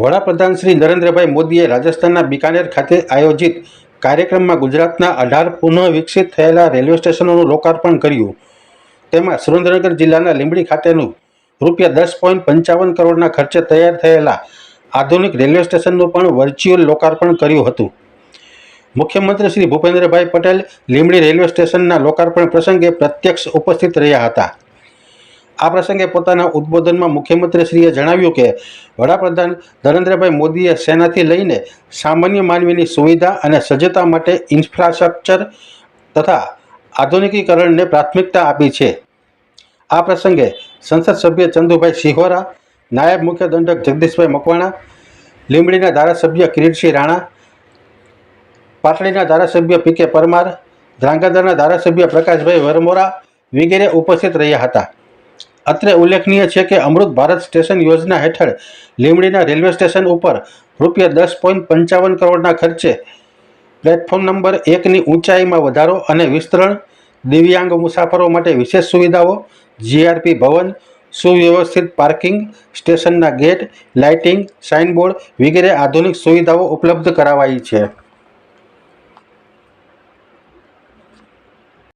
વડાપ્રધાન શ્રી નરેન્દ્રભાઈ મોદીએ રાજસ્થાનના બિકાનેર ખાતે આયોજિત કાર્યક્રમમાં ગુજરાતના અઢાર પુનઃ વિકસિત થયેલા રેલવે સ્ટેશનોનું લોકાર્પણ કર્યું. તેમાં સુરેન્દ્રનગર જિલ્લાના લીંબડી ખાતેનું રૂપિયા દસ પોઈન્ટ પંચાવન કરોડના ખર્ચે તૈયાર થયેલા આધુનિક રેલવે સ્ટેશનનું પણ વર્ચ્યુઅલ લોકાર્પણ કર્યું હતું. મુખ્યમંત્રી શ્રી ભૂપેન્દ્રભાઈ પટેલ લીંબડી રેલવે સ્ટેશનના લોકાર્પણ પ્રસંગે પ્રત્યક્ષ ઉપસ્થિત રહ્યા હતા. આ પ્રસંગે પોતાના ઉદ્બોધનમાં મુખ્યમંત્રીશ્રીએ જણાવ્યું કે, વડાપ્રધાન નરેન્દ્રભાઈ મોદીએ સેનાથી લઈને સામાન્ય માનવીની સુવિધા અને સજ્જતા માટે ઇન્ફ્રાસ્ટ્રક્ચર તથા આધુનિકીકરણને પ્રાથમિકતા આપી છે. આ પ્રસંગે સંસદ સભ્ય ચંદુભાઈ સિહોરા નાયબ મુખ્ય દંડક જગદીશભાઈ મકવાણા, લીંબડીના ધારાસભ્ય કિરીટસિંહ રાણા, પાટડીના ધારાસભ્ય પી કે પરમાર ધ્રાંગધરના ધારાસભ્ય પ્રકાશભાઈ વરમોરા વગેરે ઉપસ્થિત રહ્યા હતા. અત્રે ઉલ્લેખનીય છે કે અમૃત ભારત સ્ટેશન યોજના હેઠળ લીમડીના રેલવે સ્ટેશન ઉપર રૂપિયા દસ પોઈન્ટ પંચાવન કરોડના ખર્ચે પ્લેટફોર્મ નંબર એકની ઊંચાઈમાં વધારો અને વિસ્તરણ, દિવ્યાંગ મુસાફરો માટે વિશેષ સુવિધાઓ જીઆરપી ભવન, સુવ્યવસ્થિત પાર્કિંગ, સ્ટેશનના ગેટ, લાઇટિંગ, સાઇનબોર્ડ વગેરે આધુનિક સુવિધાઓ ઉપલબ્ધ કરાવાઈ છે.